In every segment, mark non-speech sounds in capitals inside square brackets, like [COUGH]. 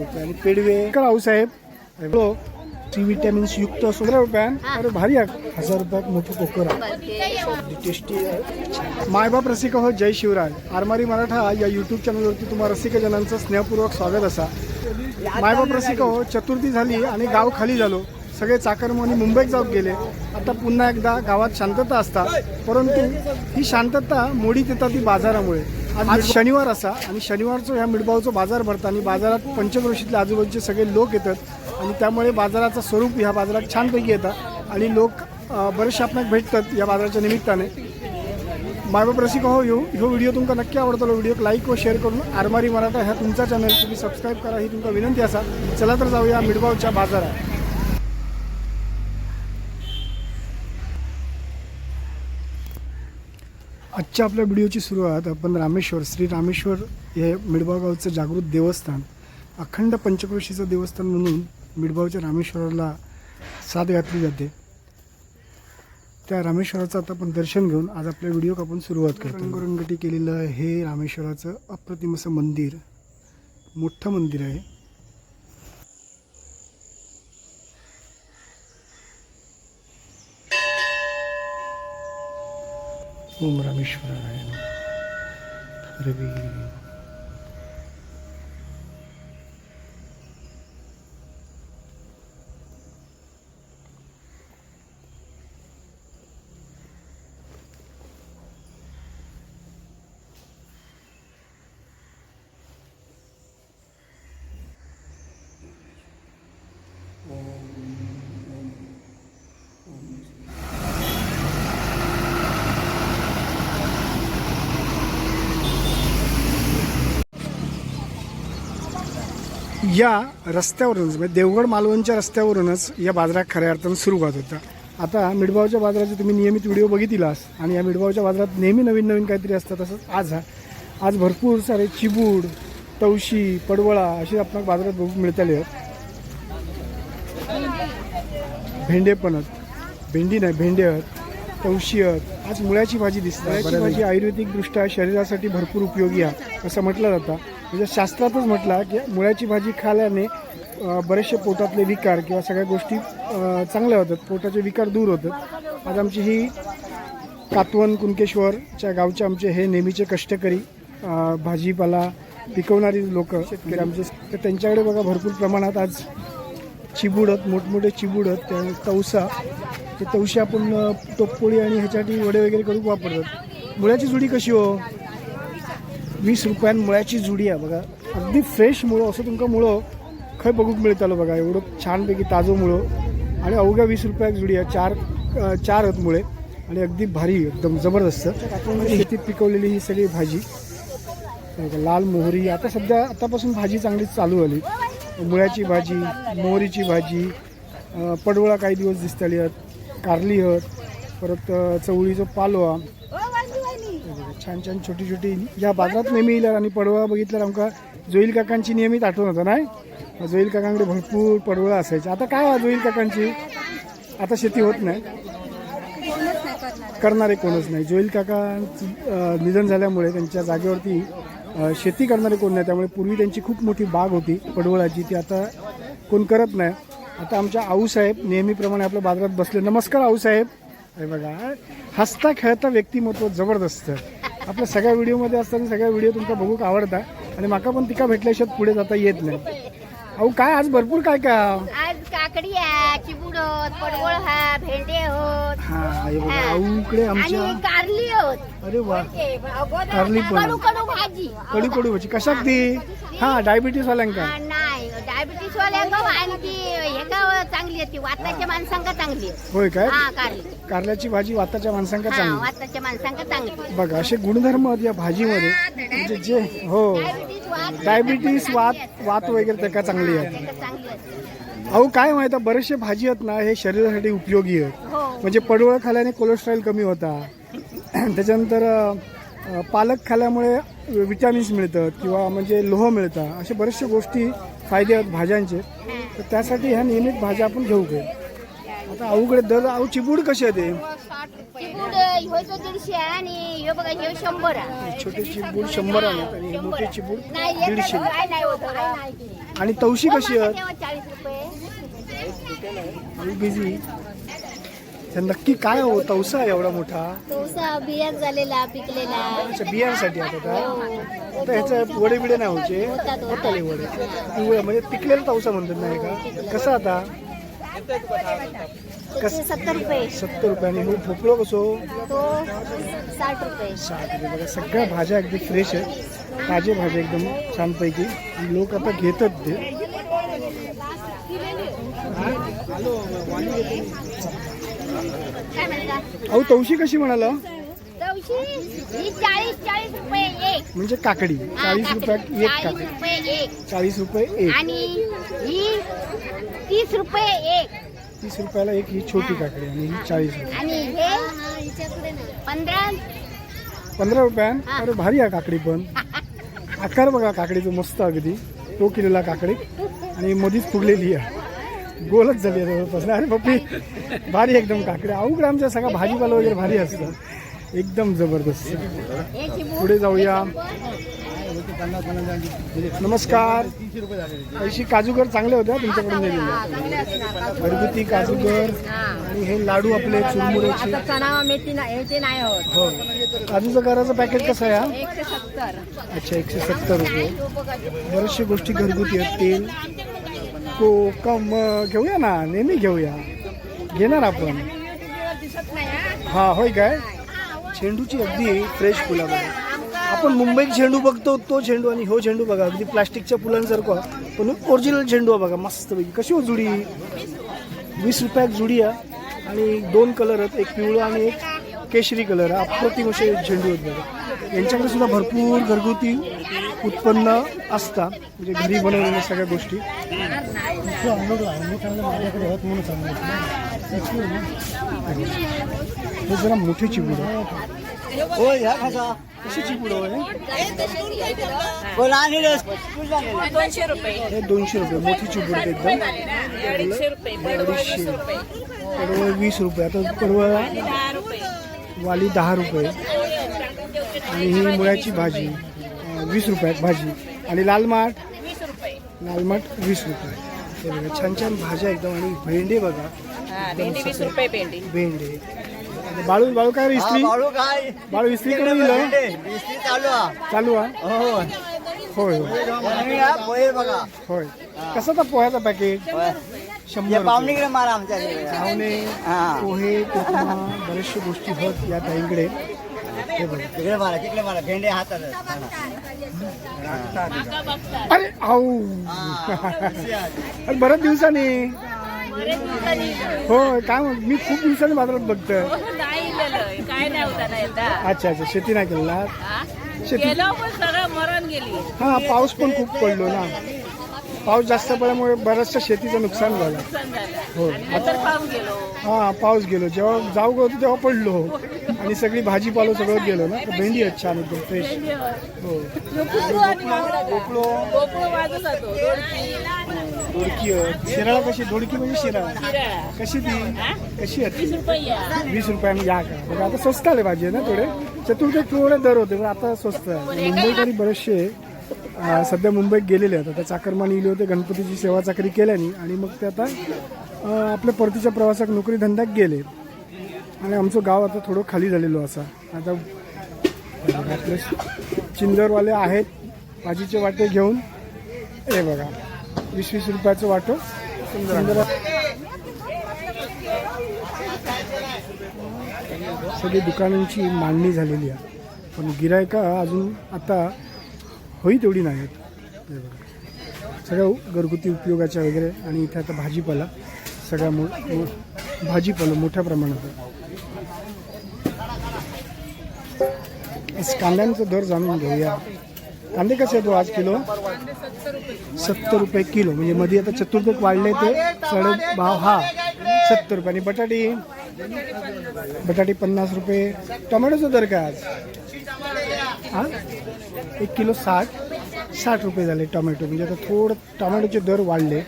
रुपये आणि पेडवे. राहू साहेब. सी विटॅमिन्स युक्त पंधरा रुपयान अरे भारी आहे. हजार रुपयात मोठं कोकर आहे. टेस्टी आहे. मायबाप रसिक हो जय शिवराय. आरमारी मराठा या यूट्यूब चॅनलवरती तुम्हा रसिकजनांचं स्नेहपूर्वक स्वागत असा. मायबाप रसिक हो चतुर्थी झाली आणि गाव खाली झालो. सगळे चाकरमणी मुंबईत जाऊन गेले. आता पुन्हा एकदा गावात शांतता असता. परंतु ही शांतता मोडीत येतात ती बाजारामुळे. आज शनिवार असा आणि शनिवारचं ह्या मिडबावचं बाजार भरता आणि बाजारात पंचक्रोशीतले आजूबाजूचे सगळे लोक येतात आणि त्यामुळे बाजाराचं स्वरूप ह्या बाजारात छानपैकी येतं आणि लोक अं, बरेचसे भेटतात या बाजाराच्या निमित्ताने. मायबाप रसिक हो येऊ हो व्हिडिओ तुमका नक्की आवडतो व्हिडिओ लाईक व शेअर करून आरमारी मराठा ह्या तुमचा चॅनल तुम्ही सबस्क्राईब करा ही तुमका विनंती असा. चला तर जाऊया मिडबावच्या बाजारात. आजच्या आपल्या व्हिडिओची सुरुवात आपण रामेश्वर श्री रामेश्वर हे मिडबावगावचं जागृत देवस्थान अखंड पंचक्रोशीचं देवस्थान म्हणून मिडबावच्या रामेश्वराला साथ घातली जाते. त्या रामेश्वराचं आता आपण दर्शन घेऊन आज आपल्या व्हिडिओ आपण सुरुवात करतो. रंगरंगटी केलेलं हे रामेश्वराचं अप्रतिम असं मंदिर. मोठं मंदिर आहे. ओम रामेश्वराय नमः. या रस्त्यावरूनच म्हणजे देवगड मालवणच्या रस्त्यावरूनच या बाजारात खऱ्या अर्थानं सुरुवात होता आता मिडबावच्या बाजाराचे तुम्ही नियमित व्हिडिओ बघितलास आणि या मिडबावच्या बाजारात नेहमी नवीन नवीन काहीतरी असतं तसंच आज हा. आज भरपूर सारे चिबूड तवशी पडवळा असे आपल्याला बाजारात बघू मिळताले आहेत. भेंडे पण आहेत. भेंडी नाही भेंडे आहेत तवशी आहेत. आज मुळ्याची भाजी दिसते. मुळ्याची भाजी. आयुर्वेदिकदृष्ट्या शरीरासाठी भरपूर उपयोगी आहे असं म्हटलं जातं. म्हणजे शास्त्रातच म्हटलं की मुळ्याची भाजी खाल्याने बरेचसे पोटातले विकार किंवा सगळ्या गोष्टी चांगल्या होतात. पोटाचे विकार दूर होतात. आज आमची ही कातवन कुणकेश्वरच्या गावचे आमचे हे नेहमीचे कष्टकरी भाजीपाला पिकवणारी लोक शेतकरी आमचे. तर त्यांच्याकडे बघा भरपूर प्रमाणात आज चिबुडत मोठमोठे चिबुडत त्या तवसा ते तवशी आपण टोपपोळी आणि ह्याच्यासाठी वडे वगैरे करून वापरतात. मुळ्याची जुडी कशी हो? वीस रुपयान मुळ्याची जुडी आहे बघा. अगदी फ्रेश मुळं असं तुमका मुळं खंय बघूक मिळतालो बघा. एवढं छानपैकी ताजं मुळं. आणि अवघ्या वीस रुपयाक जुडी आहे चार चार आहेत मुळे आणि अगदी भारी एकदम जबरदस्त. शेतीत पिकवलेली ही सगळी भाजी. लाल मोहरी. आता सध्या आतापासून भाजी चांगली चालू आली मुळ्याची भाजी मोहरीची भाजी पडवळा काही दिवस दिसताली आहेत कारली हत परत चवळीचं पालवा. छान छान छोटी छोटी या बाजारात नेहमी येईल आणि पडवळा बघितल्यावर आमका जोईल काकांची नियमित आठवण होतं नाही? जोईल काकांकडे भरपूर पडवळ असायचे. आता काय हो जोईल काकांची? आता शेती होत नाही. करणारे कोणच नाही. जोईल काकांचं निधन झाल्यामुळे त्यांच्या जागेवरती शेती करणारे कोण नाही. त्यामुळे पूर्वी त्यांची खूप मोठी बाग होती पडवळाची. ती आता कोण करत नाही. आता आमच्या आऊसाहेब नेहमीप्रमाणे आपल्या बाजारात बसले. नमस्कार आऊसाहेब हे बघा हसता खेळता व्यक्तिमत्व जबरदस्त. आपल्या सगळ्या व्हिडिओमध्ये असताना सगळ्या व्हिडिओ तुमका बघूक आवडता आणि माका पण तिका भेटल्याशिवाय पुढे जाता येत नाही. अहो काय आज भरपूर काय का आज काकडी आहे चिबूड होत पडवळ हा भेंडे होत. हा हे बघा आणि आमच्या कारली होत. अरे वा. कारली कारली पण. कडू कडू भाजी. कडू कडू भाजी. कशाक ती? हा डायबिटीस वाल्यांका हा, नाही. डायबिटीस वाल्यांना आणि ती हे का चांगली आहे ती वाताच्या माणसांका चांगली आहे. होय काय? हा कारली. कारल्याची भाजी वाताच्या माणसांका हा चांगली वाताच्या माणसांका चांगली बघा असे गुणधर्म आहेत या भाजीमध्ये. म्हणजे जे हो. डायबिटीस डायबिटीस वात वात वगैरे त्याका चांगली आहे अहो काय माहिती आहे, बरेचसे भाजी आहेत ना हे शरीरासाठी उपयोगी आहेत. हो. म्हणजे पडवळ खाल्याने कोलेस्ट्रॉल कमी होता. [CLEARS THROAT] त्याच्यानंतर पालक खाल्यामुळे विटॅमिन्स मिळतात किंवा म्हणजे लोह मिळतं. अशा बऱ्याचशा गोष्टी फायदे आहेत भाज्यांचे. तर त्यासाठी ह्या नियमित भाज्या आपण घेऊ काय आता अवघड दर अहो चिबूड कशी आहे ते? चिबूड ह्यो जो दीडशे आहे आणि ह्यो बघा ह्यो शंभर आहे. छोटे चिबूड शंभर आहेत आणि मोठे चिबूड नाही दीडशे. काय नाही होत. आणि तवशी कशी हो, आहेत तेव्हा चाळीस रुपये. बिझी. तर नक्की काय हो तवसा आहे एवढा मोठा? तोसा बियात झालेला पिकलेला. अच्छा बियांसाठी आता काय हो. आता ह्याच्या वडे बिडे नाही. होताले वडे. पिवळे म्हणजे पिकलेला तवसा म्हणतात नाही का? कसा आता? त्याचे सत्तर रुपये. सत्तर रुपयाने हो भोपळो कसो? तो साठ रुपये. साठ रुपये. बघा सगळ्या भाज्या अगदी फ्रेश आहेत. ताजे भाज्या एकदम छानपैकी. आणि लोक आता घेतात ते. अहो तवशी कशी म्हणाला? तवशी ही चाळीस रुपये एक. म्हणजे काकडी. चाळीस काकडी. रुपयात एक चाळीस काकडी. रुपये एक. चाळीस रुपये एक. आणि तीस रुपये एक. तीस रुपयाला एक ही छोटी काकडी आणि ही चाळीस रुपये. आणि हे पंधरा पंधरा रुपयान. अरे भारी आहे काकडी पण. [LAUGHS] आकार बघा काकडीचं मस्त अगदी. तो केलेला काकडी. आणि मधीच फुगलेली आहे. गोलच झाली आहे जवळपास. अरे बापी भारी एकदम काकडी. अवघड आमच्या सगळा भाजीपाला वगैरे भारी असतं एकदम जबरदस्त. पुढे जाऊया. नमस्कार पैसे काजूगर चांगले होते हा तुमच्याकडून घरगुती काजूगर आणि हे लाडू आपले चुरमुऱ्याचे हो काजूचं कराचं पॅकेट कसं आहे हा? अच्छा एकशे सत्तर रुपये बऱ्याचशा गोष्टी घरगुती आहेत तेल कोकम घेऊया ना नेहमी घेऊया घेणार आपण हा. हा होय काय झेंडूची अगदी फ्रेश फुलं बघा आपण मुंबईत झेंडू बघतो तो झेंडू आणि हो झेंडू बघा. अगदी प्लास्टिकच्या फुलांसारखा पण ओरिजिनल झेंडू बघा मस्त पैकी कशी हो जुडी? वीस रुपयात जुडी आहे आणि दोन कलर आहेत एक पिवळा आणि एक केशरी कलर अप्रतिम असे झेंडू आहेत बघा. यांच्याकडे सुद्धा भरपूर घरगुती उत्पन्न असतात. म्हणजे घरी बनवलेल्या सगळ्या गोष्टी. हे जरा मोठी चिबूड आहे हो या खासा कशी बोला आणि रस. दोनशे रुपये. हे दोनशे रुपये मोठी आहे एकदम. अडीचशे रुपये पडवळ वीस रुपये. आता रुपये. वाली दहा रुपये. आणि ही मुळ्याची भाजी. वीस रुपयात भाजी. आणि लाल माठ? वीस रुपये. लाल माठ वीस रुपये. हे बघा छान छान भाज्या एकदम. आणि भेंडे बघा. हा भेंडी वीस रुपये भेंडी. भेंडे. आणि बाळू बाळू काय रे हा, इस्त्री? बाळू काय? बाळू इस्त्री कडे दिलं? इस्त्री चालू आहे. चालू हा? हो होय होय. आणि या पोहे बघा. होय. कसा तर पोह्याचा पॅकेट? होय. शंभर रुपये. पाहुणीकडे मारा आमच्याकडे धावणे हा. पोहे उपमा बऱ्याचशा गोष्टी होत या ताईंकडे. हे बघा. तिकडे मारा तिकडे मारा. भेंडे हातात. अरे आऊ. [LAUGHS] अरे बऱ्याच दिवसांनी. हो काय म्हण मी खूप दिवसांनी बाजारात बघतोय. नाही गेलं. काय नाही होता ना एकदा अच्छा अच्छा शेती नाही केलं ना? हा? शेती गेलो पण सगळं मरण गेली. हा पाऊस पण खूप पडलो ना. पाऊस जास्त पडल्यामुळे बऱ्याचशा शेतीचं नुकसान झालं. नुकसान झालं. हो. आणि नंतर पाहून गेलो. हा पाऊस गेलो. जेव्हा जाऊ होतो तेव्हा पडलो. आणि सगळी भाजीपालो सगळं गेलो ना. तर भेंडी आहेत छान एकदम फ्रेश हो. वाजत दोडकी दोडकी. शिराळा कशी? दोडकी म्हणजे शिराळा. कशी ती? कशी आहे वीस रुपयाने या का? बघा आता स्वस्त आले भाजी ना थोडे. चतुर्थ थोडे दर होते पण आता स्वस्त आहे. मुंबईकरी बरेचसे सध्या मुंबईत गेलेले आहेत. आता चाकरमानी गेले होते गणपतीची सेवा चाकरी केल्याने. आणि मग ते आता आपल्या परतीच्या प्रवासात नोकरी धंद्यात गेले. आणि आमचं गाव आता थोडं खाली झालेलो असा. आता आपले चिंदरवाले आहेत भाजीचे वाटे घेऊन. हे बघा. वीस वीस रुपयाचं वाटो. सगळी दुकानांची मांडणी झालेली आहे. पण गिरायका अजून आता होई तेवढी नाही. आहेत सगळं घरगुती उपयोगाच्या वगैरे आणि इथे आता भाजीपाला. सगळ्या मो मो भाजीपाला मोठ्या प्रमाणात. आहे. कांद्यांचा दर जाणून घेऊया. कांदे कसे आहेत हो आज किलो? सत्तर रुपये. किलो. म्हणजे मध्ये आता चतुर्थक वाढले ते साडे भाव हा. सत्तर रुपये. आणि बटाटी? बटाटे पन्नास रुपये. टोमॅटोचा दर काय आज? हा? एक किलो साठ. साठ रुपये झाले टोमॅटो. म्हणजे आता थोडं टोमॅटोचे दर वाढले.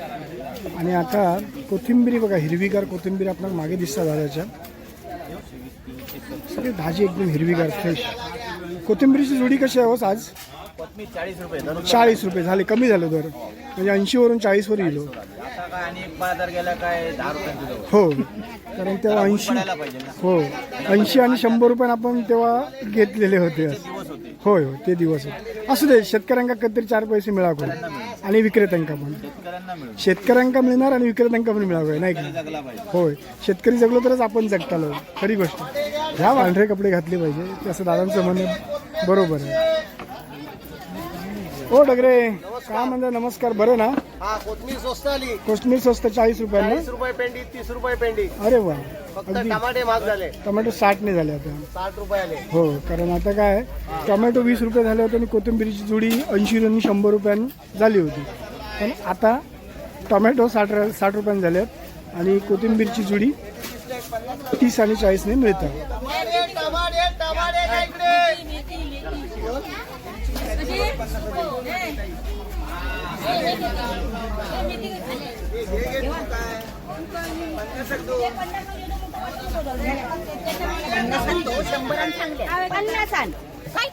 आणि आता कोथिंबिरी बघा हिरवीगार कोथिंबीर आपल्याला मागे दिसतात दादाच्या. सगळी भाजी एकदम हिरवीगार फ्रेश कोथिंबिरीची जोडी कशी आहे हो आज? चाळीस रुपये धरून चाळीस रुपये झाले कमी झाले दर. म्हणजे ऐंशीवरून चाळीसवर येलो आता काय आणि बाजार गेला काय दहा रुपये किलो. हो. कारण तेव्हा ऐंशी पडायला पाहिजे ना. हो. ऐंशी आणि शंभर रुपये आपण तेव्हा घेतलेले होते. दिवस होते. होय हो ते दिवस होते. असू दे शेतकऱ्यांका कधीतरी चार पैसे मिळावे. आणि विक्रेत्यांका पण. शेतकऱ्यांना मिळून शेतकऱ्यांका मिळणार आणि विक्रेत्यांका पण मिळावं नाही का? जगला पाहिजे. होय. शेतकरी जगलो तरच आपण जगतालो. खरी गोष्ट. ह्या पांढरे कपडे घातले पाहिजे. ते असं दादांचं म्हणणं बरोबर आहे. ओ डगरे. काय म्हणता नमस्कार. बरं ना? हा कोथमीर स्वस्त आली. कोथमीर स्वस्त चाळीस रुपयांना? चाळीस रुपये पेंडी तीस रुपये पेंडी. अरे वा. फक्त अगदी. टमाटे महाग झाले. टोमॅटो साठने झाले आता. साठ रुपये आले. हो कारण आता काय आहे, टोमॅटो वीस रुपये झाले होते आणि कोथिंबिरीची जुडी ऐंशी आणि शंभर रुपयांनी झाली होती. पण आता टोमॅटो साठ साठ रुपयांनी झाले आहेत आणि कोथिंबीरची जुडी तीस आणि चाळीसने मिळतात?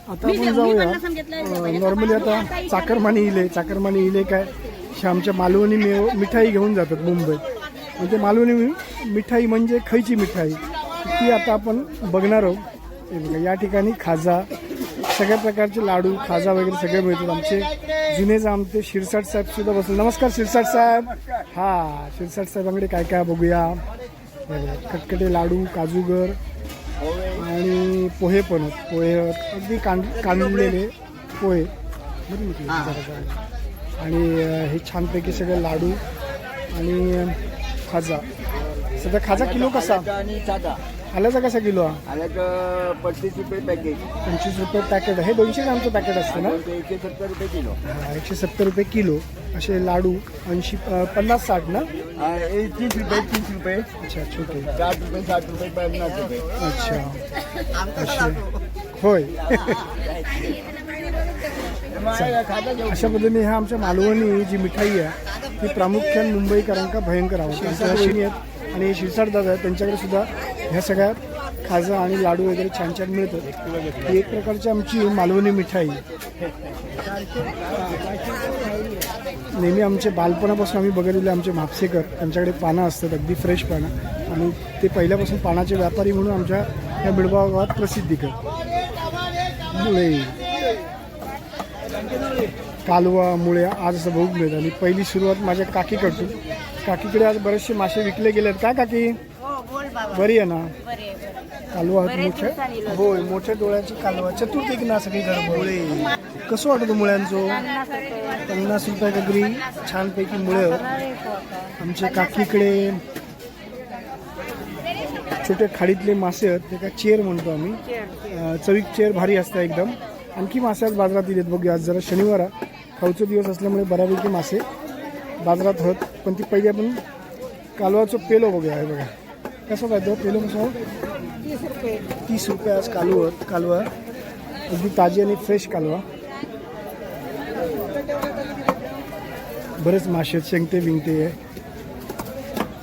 आता आपण जाऊया नॉर्मली आता चाकरमानी इले चाकरमानी इले काय? हे आमच्या मालवणी मेव मिठाई घेऊन जातात मुंबईत म्हणजे मालवणी मिठाई म्हणजे खैची मिठाई. ती आता आपण बघणार आहोत. या ठिकाणी खाजा सगळ्या प्रकारचे लाडू खाजा वगैरे सगळे मिळतात. आमचे जुने आमचे शिरसाट साहेब सुद्धा बसले. नमस्कार शिरसाट साहेब. हा शिरसाट साहेबांकडे काय काय बघूया? कटकटे लाडू काजूगर आणि पोहे पण आहेत. पोहे अगदी कांड कांदलेले पोहे. आणि हे छानपैकी सगळे लाडू आणि खाजा. सध्या खाजा किलो कसा? आणि आल्याचा कसा किलो? हा आल्याचं पस्तीस रुपये पॅकेज पंचवीस रुपये पॅकेट हे दोनशे ग्रामचं पॅकेट असतं ना? एकशे सत्तर रुपये किलो. हा, एकशे सत्तर रुपये किलो. असे लाडू ऐंशी पन्नास साठ ना? तीस रुपये तीस रुपये. अच्छा छोटे साठ रुपये साठ रुपये पन्नास रुपये. अच्छा. असे. होय. अशा पद्धतीने ह्या आमच्या मालवणी जी मिठाई आहे ती प्रामुख्याने मुंबईकरांका भयंकर आवडते. आमच्या आहेत आणि शिरसाट दादा आहेत. त्यांच्याकडे सुद्धा ह्या सगळ्या खाजा आणि लाडू वगैरे छान छान मिळतात. ही एक प्रकारची आमची मालवणी मिठाई. नेहमी आमचे बालपणापासून आम्ही बघितलेले आमचे म्हापसेकर त्यांच्याकडे पानं असतात अगदी फ्रेश पानं. आणि ते पहिल्यापासून पानाचे व्यापारी म्हणून आमच्या या बिडगाव गावात प्रसिद्धी कर. मुळे. कालवा मुळे आज असं बघू मिळत आणि पहिली सुरुवात माझ्या काकीकडसून काकीकडे आज बरेचसे मासे विकले गेले आहेत काय काकी? बरी आहे ना? कालवा आहेत मोठ्या होय मोठ्या डोळ्याची कालवा. चतुर्थीक ना सगळी मुळे कसं वाटतं मुळ्यांचं? पन्नास रुपये. काहीतरी छानपैकी मुळे. आमच्या काकीकडे छोटे खाडीतले मासे आहेत ते का चेर म्हणतो आम्ही. चवीक चेर भारी असतात एकदम. आणखी मासे आज बाजारात दिलेत बघूया आज जरा शनिवार. खाऊचे दिवस असल्यामुळे बऱ्यापैकी मासे बाजारात होत पण ती पहिले आपण कालवाचं पेलो बघूया हे बघा. कसं पाहिजे पेलो कसं? तीस रुपये तीस रुपये आज कालवं कालवा. अगदी ताजी आणि फ्रेश कालवा. बरेच मासे आहेत, शेंगते बिंगते आहे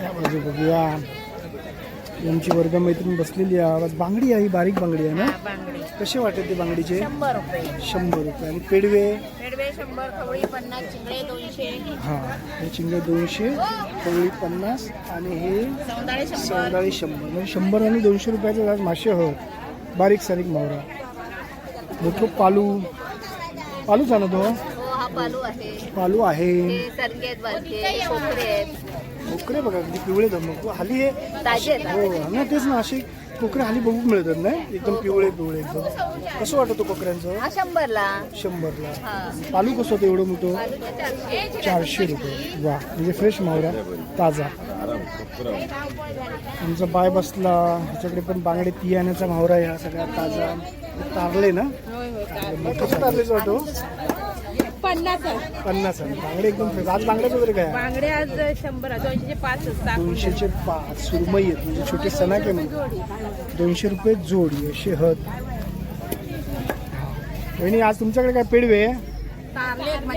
या बाजू बघूया. यांची वर्ग मैत्रीण बसलेली आहे. आज बांगडी आहे ही बारीक बांगडी आहे ना? बांगडी. कसे वाटते ती बांगडीचे? शंभर रुपये. शंभर रुपये. आणि पेडवे? पेडवे शंभर खवळी पन्नास चिंगळे दोनशे. हां हे दोनशे कवळी पन्नास आणि हे सौंदाळे शंभर. सौंदाळी शंभर. म्हणजे शंभर आणि दोनशे रुपयाचे आज मासे हो. बारीक सारीक मावरा. मोठं पालू. पालूच आहे ना तो हो हा. पालू आहे. पालू आहे. हे सरके आहेत बारके कोकरे आहेत. कोकरे बघा अगदी पिवळे धमक हल्ली हे ताजे आहेत. हो ना तेच ना असे कोकरे हल्ली बघू मिळतात ना एकदम पिवळे पिवळे एकदम. कसं वाटतं कोकऱ्यांचं? हा शंभरला. शंभरला. हा. पालू कसं होतं एवढं मोठं? पालूचे चारशे. चारशे रुपये. वा म्हणजे फ्रेश मावरा ताजा. आमचा बाय बसला. ह्याच्याकडे पण बांगडे तियाण्याचा मावरा आहे हा सगळा ताजा. तारले ना? कसं तारलेच वाटो पन्नास पन्नास आहे. बांगडे एकदम फ्रेश आज बांगड्याच वगैरे काय? आहे? बांगडे आज शंभर दोनशे पाच सात दोनशेचे पाच सुरमई आहेत. म्हणजे छोटे सणाके म्हणून. दोनशे रुपये जोडी असे हत वहिनी आज तुमच्याकडे काय पेडवे आहे?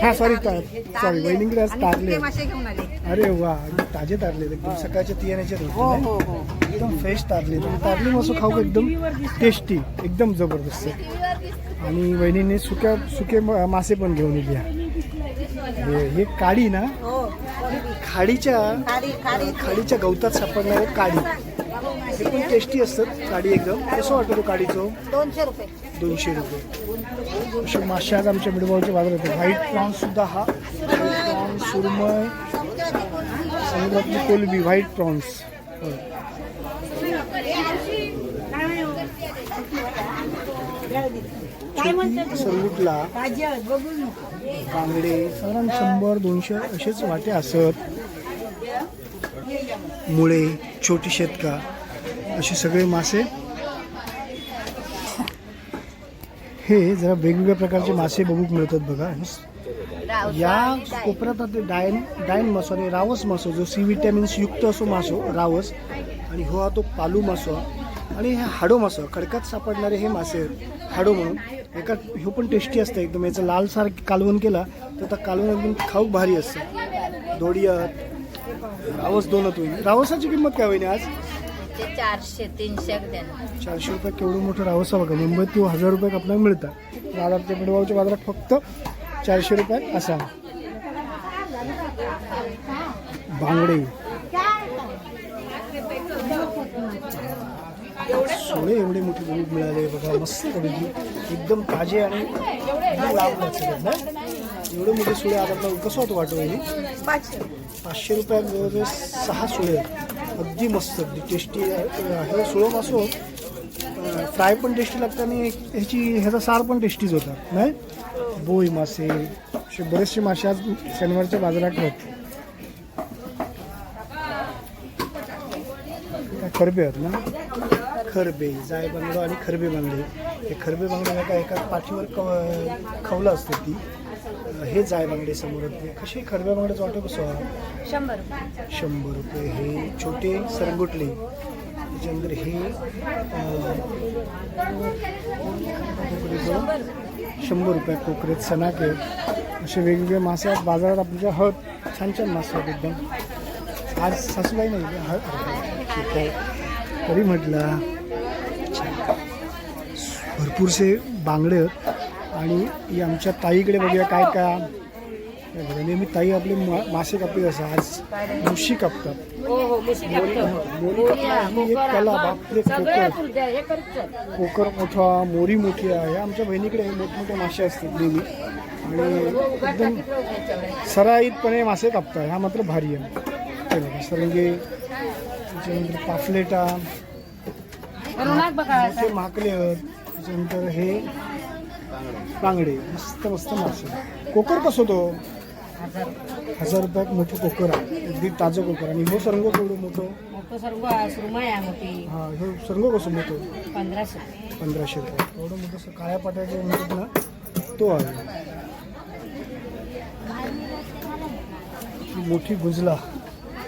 हा सॉरी सॉरी वहिनीकडे आज तारले अरे वा ताजे तारले एकदम सकाळच्या तियाण्याचे हो हो हो. एकदम फ्रेश तारले तारली मासू खाऊ एकदम टेस्टी एकदम जबरदस्त आणि वहिनीने सुक्या सुके मासे पण घेऊन येली हे काडी ना हो. खाडीच्या खाडीच्या गवतात सापडणारे काडी. हे पण टेस्टी असतात काडी एकदम. कसं वाटतं काडीचं? दोनशे रुपये. दोनशे रुपये. असे मासे आज आमच्या मिडगावच्या बाजारात. व्हाईट प्रॉन्स सुद्धा हा. व्हाईट प्रॉन्स सुरमय समुद्रातली कोलबी व्हाईट प्रॉन्स सरगुटला बांगडे साधारण शंभर दोनशे असेच वाटे असत. मुळे छोटी शेतका असे सगळे मासे. हे जरा वेगवेगळ्या प्रकारचे मासे बघूक मिळतात बघा. या कोपऱ्यात डायन डायन मासो आणि रावस मासो जो सी विटॅमिन्स युक्त असो मासो रावस आणि हो हा तो पालू मासो आणि हे हाडो मासो खडकात सापडणारे हे मासे. हाडो म्हणून. एका ह्यो पण टेस्टी असतं एकदम. याचं लालसार कालवण केला तर त्या कालवण एकदम खाऊक भारी असतं. दोडियात रावस दोनच होईल रावसाची किंमत काय होईल आज? ते चारशे तीनशे चारशे रुपये केवढं मोठं रावसा बघा. मुंबईत तो हजार रुपये आपल्याला मिळतात. बाजारच्या मिडगावच्या बाजारात फक्त चारशे रुपयात असा. बांगडे. सोळे एवढे मोठे बघूक मिळाले बघा मस्त पैकी. एकदम ताजे आणि लांब ना एवढे मोठे सुळे आता कसं होतं वाटतं? पाचशे. रुपयात जवळजवळ सहा सुळे अगदी मस्त अगदी टेस्टी हे सुळं मासो फ्राय पण टेस्टी लागतं आणि ह्याची ह्याचा सार पण टेस्टीच होता नाही? बोई मासे असे बरेचसे मासे आज शनिवारच्या बाजारात काय खरबे आहेत ना? खरबे जाय बांगडो आणि खरबे बांगडे हे खरबे बांगडे एका एका पाठीवर कव खवलं असते ती. हे जाय बांगडे समोर आहेत. कसे खरबे बांगड्याचं वाटो कसं? शंभर रुपये. शंभर रुपये. हे छोटे सरंगुटले. त्याच्यानंतर हे शंभर रुपये. कोकरेत सनाके असे वेगवेगळे मासे आज बाजारात आपल्या हळद छान छान मासे आहेत एकदम. आज सासूबाई नाही हळद तरी म्हटलं भरपूरसे बांगडे आणि ही आमच्या ताईकडे बघूया काय काय. हे नेहमी ताई आपले मा- मासे कापत असं आज मुशी कापतात. मोरी कापणं ही एक कला कोकर कोकर मोठा मोरी मोठी आहे. आमच्या बहिणीकडे हे मोठमोठे मासे असतात नेहमी. आणि एकदम सराईतपणे मासे कापतात. हा मात्र भारी आहे. हे सरंगे त्याच्यानंतर पाफलेटा. माकले आहेत. त्याच्यानंतर हे बांगडे मस्त मस्त मासे. कोकर कसं तो हजार रुपयात मोठं कोकर आहे. अगदी ताजं कोकर आणि हो सरंग केवढं मोठं? मोठं सर्व सुरमय आहे मोठी हा हे सरंग कसं मोठं? पंधराशे. पंधराशे रुपये. एवढं मोठं असं काळ्या पाट्याचे म्हणतात ना तो आहे. मोठी गुजला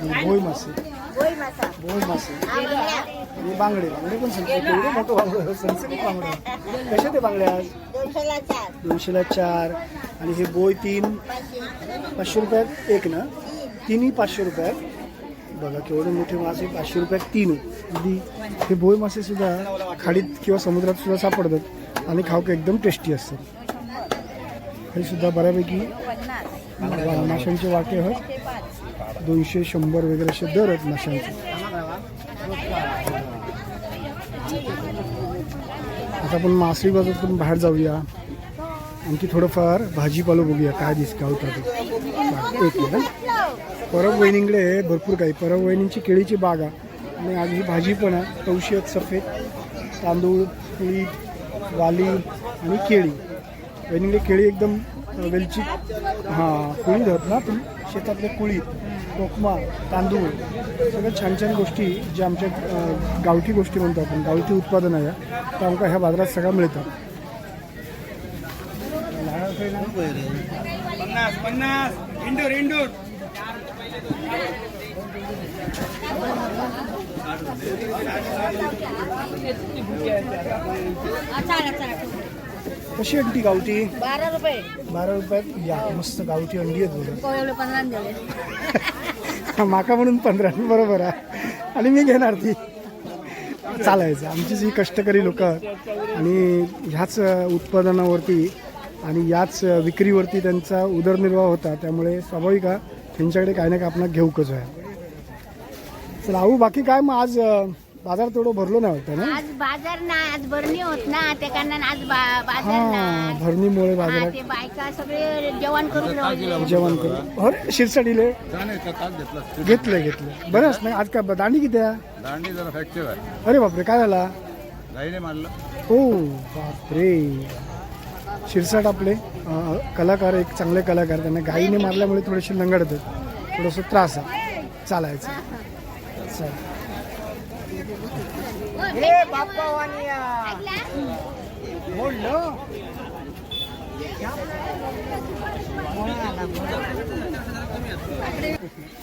आणि बोई मासे. बोई मासे आणि बांगडे. बांगडे पण संस्कृत एवढं मोठं बांगडं संस्कृत बांगडं कसे ते बांगडे आज? दोनशेला चार. आणि हे बोय तीन. पाचशे रुपयात एक ना? तिन्ही पाचशे रुपयात. बघा केवढे मोठे मासे. पाचशे रुपयात तीन. अगदी. हे बोय मासे सुद्धा खाडीत किंवा समुद्रात सुद्धा सापडतात. आणि खाऊक एकदम टेस्टी असतात. हे सुद्धा बऱ्यापैकी माशांचे वाटे आहेत. दोनशे शंभर वगैरे असे दर आहेत माशांचे आता आपण मासळी बाजारातून बाहेर जाऊया. आणखी थोडंफार भाजीपालो बघूया काय दिस गावता ते एक मिनिट परब वहिनीकडे भरपूर काही. परब वहिनींची केळीची बाग आहे. आणि आज ही भाजी पण आहे. तवशी सफेद तांदूळ पीठ वाली आणि केळी. वहिनीकडे केळी एकदम वेलची हां कुळी धरत ना तुम्ही शेतातल्या कुळीत कोकमा तांदूळ सगळ्या छान छान गोष्टी ज्या आमच्या गावठी गोष्टी म्हणतो आपण गावठी उत्पादन आहे तर आमका ह्या बाजारात सगळं मिळतं पन्नास पन्नास इंडोर इंडोर कशी अंडी गावठी? बारा रुपये. बारा रुपयात? या मस्त गावठी अंडी आहेत बघा. माका म्हणून पंधरा बरोबर आहे. आणि मी घेणार ती. चालायचं. आमची जी कष्टकरी लोक आणि ह्याच उत्पादनावरती आणि याच विक्रीवरती त्यांचा उदरनिर्वाह होता त्यामुळे स्वाभाविक आहे त्यांच्याकडे काही ना काही आपण घेऊकच आहे. चला आऊ बाकी काय मग आज बाजार तेवढं भरलो नाही वाटतं ना? आज बाजार ना आज भरणी होत ना त्या कारणाने आज बा- बाजार हा ना भरणीमुळे हा, बाजारात. ते बायका सगळे जेवण करून राहिले. जेवण करू अरे शिरसाडीले? घेतलं. घेतलं बरंच नाही आज काय दांडी किती आहे? दांडी जरा फ्रॅक्चर आहे. अरे बापरे काय झाला? गाईने मारलं. हो बापरे. शिरसाट आपले अं, कलाकार एक चांगले कलाकार. त्यांना गाईने मारल्यामुळे थोडेसे लंगडतात थोडंसं त्रास आहे. चालायचं. चल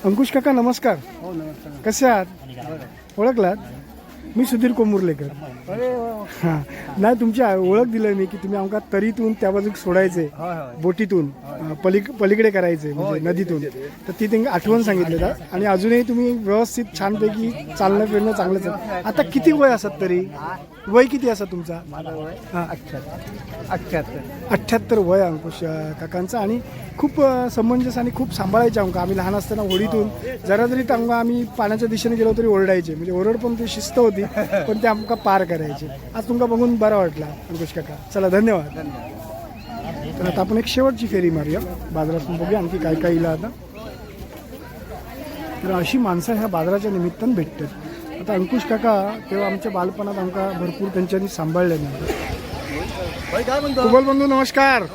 अंकुश काका नमस्कार. हो नमस्कार. कसे आहात? ओळखलात? मी सुधीर कोमुर्लेकर. हां. नाही तुमची ओळख दिलं मी की तुम्ही आमका तरीतून त्या बाजूक सोडायचे बोटीतून पलीक पलीकडे करायचे म्हणजे नदीतून. तर ती त्यांनी आठवण सांगितलं का आणि अजूनही तुम्ही व्यवस्थित छानपैकी चालणं फिरणं चांगलंच आहे. आता किती वय असत तरी? वय किती असत तुमचा? हां. अठ्ठ्याहत्तर. वय आहे अंकुश काकांचं. आणि खूप समंजस आणि खूप सांभाळायचे आमका. आम्ही लहान असताना होडीतून. जरा जरी टांगा आम्ही पाण्याच्या दिशेने गेलो तरी ओरडायचे. म्हणजे ओरड पण ती शिस्त होती. पण ते आमका पार करायचे. आज तुमका बघून बरा वाटला अंकुश काका. चला धन्यवाद. तर आता आपण एक शेवटची फेरी मारूया. बाजारातून बघूया आणखी काय काय येईल आता. तर अशी माणसं ह्या बाजाराच्या निमित्तानं भेटतात. आता अंकुश काका तेव्हा आमच्या बालपणात आमका भरपूर त्यांच्यानी सांभाळले नाही. कुबल बंधू नमस्कार. [LAUGHS]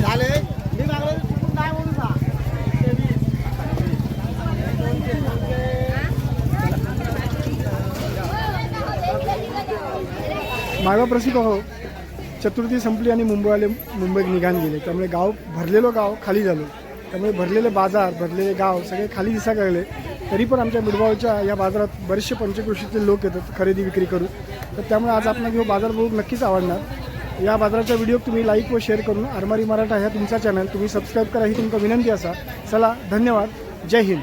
झाले मी मागलं चुकून काय म्हणू का मागाप्रसिक हो. चतुर्थी संपली आणि मुंबईवाले मुंबईत निघान गेले. त्यामुळे गाव भरलेलो गाव खाली झालो. त्यामुळे भरलेले बाजार भरलेले गाव सगळे खाली दिसा लागले. तरी पण आमच्या मिडगावच्या या बाजारात बरेचसे पंचकृषीतले लोक येतात खरेदी विक्री करू तर त्यामुळे आज आपण घेऊ बाजार बघून नक्कीच आवडणार. या बाजाराच्या व्हिडिओ तुम्ही लाईक व शेअर करून आरमारी मराठा ह्या तुमचा चॅनल तुम्ही सबस्क्राईब करा ही तुमका विनंती असा. चला धन्यवाद. जय हिंद.